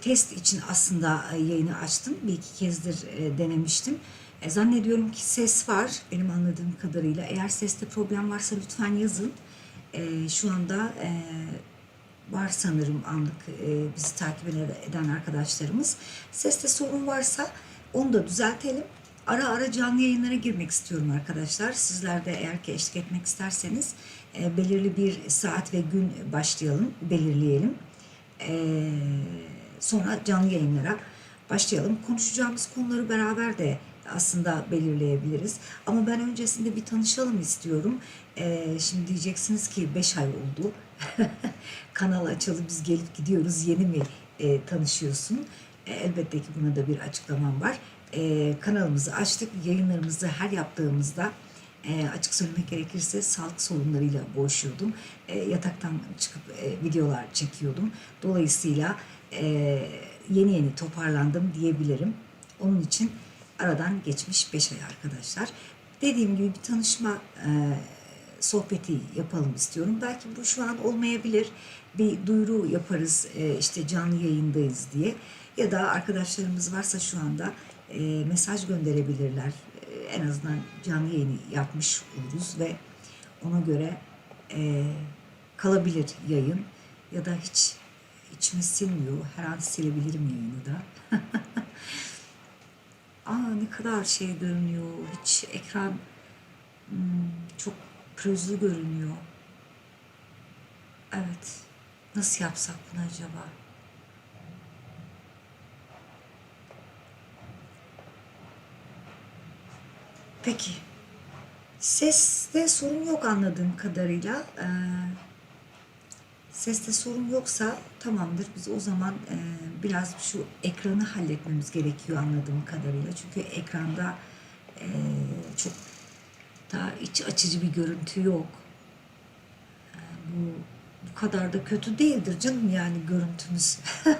Test için aslında e, yayını açtım. Bir iki kezdir e, denemiştim. E, Zannediyorum ki ses var benim anladığım kadarıyla. Eğer seste problem varsa lütfen yazın. Şu anda var sanırım anlık bizi takip eden arkadaşlarımız. Seste sorun varsa onu da düzeltelim. Ara ara canlı yayınlara girmek istiyorum arkadaşlar. Sizler de eğer ki eşlik etmek isterseniz belirli bir saat ve gün başlayalım, belirleyelim. E, sonra canlı yayınlara başlayalım. Konuşacağımız konuları beraber de aslında belirleyebiliriz. Ama ben öncesinde bir tanışalım istiyorum. E, şimdi diyeceksiniz ki 5 ay oldu. Kanal açalı biz gelip gidiyoruz. Yeni mi e, tanışıyorsun? E, elbette ki buna da bir açıklamam var. E, kanalımızı açtık. Yayınlarımızı her yaptığımızda e, açık söylemek gerekirse sağlık sorunlarıyla boğuşuyordum. E, yataktan çıkıp e, videolar çekiyordum. Dolayısıyla e, yeni yeni toparlandım diyebilirim. Onun için aradan geçmiş 5 ay arkadaşlar. Dediğim gibi bir tanışma e, sohbeti yapalım istiyorum. Belki bu şu an olmayabilir. Bir duyuru yaparız e, işte canlı yayındayız diye. Ya da arkadaşlarımız varsa şu anda e, mesaj gönderebilirler. En azından canlı yayını yapmış oluruz ve ona göre e, kalabilir yayın. Ya da hiç içime sinmiyor. Her an silebilirim yayını da. Aa ne kadar şey görünüyor. Hiç ekran hmm, çok pürüzlü görünüyor. Evet. Nasıl yapsak bunu acaba? Peki. Seste sorun yok anladığım kadarıyla. Ee, seste sorun yoksa tamamdır. Biz o zaman e, biraz şu ekranı halletmemiz gerekiyor anladığım kadarıyla. Çünkü ekranda e, çok daha iç açıcı bir görüntü yok. E, bu bu kadar da kötü değildir canım yani görüntümüz.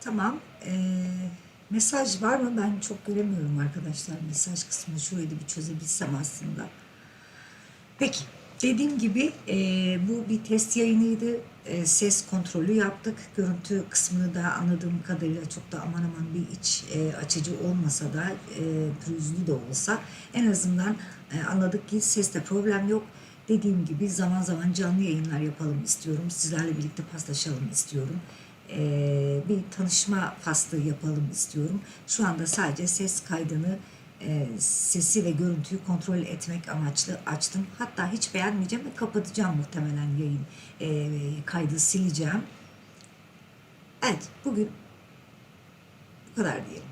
tamam. E, mesaj var mı? Ben çok göremiyorum arkadaşlar mesaj kısmını. Şurayı da bir çözebilsem aslında. Peki. Dediğim gibi e, bu bir test yayınıydı. E, ses kontrolü yaptık. Görüntü kısmını da anladığım kadarıyla çok da aman aman bir iç e, açıcı olmasa da e, pürüzlü de olsa en azından e, anladık ki seste problem yok. Dediğim gibi zaman zaman canlı yayınlar yapalım istiyorum. Sizlerle birlikte paslaşalım istiyorum. Bir tanışma faslı yapalım istiyorum. Şu anda sadece ses kaydını sesi ve görüntüyü kontrol etmek amaçlı açtım. Hatta hiç beğenmeyeceğim ve kapatacağım muhtemelen yayın e, kaydı sileceğim. Evet bugün bu kadar diyelim.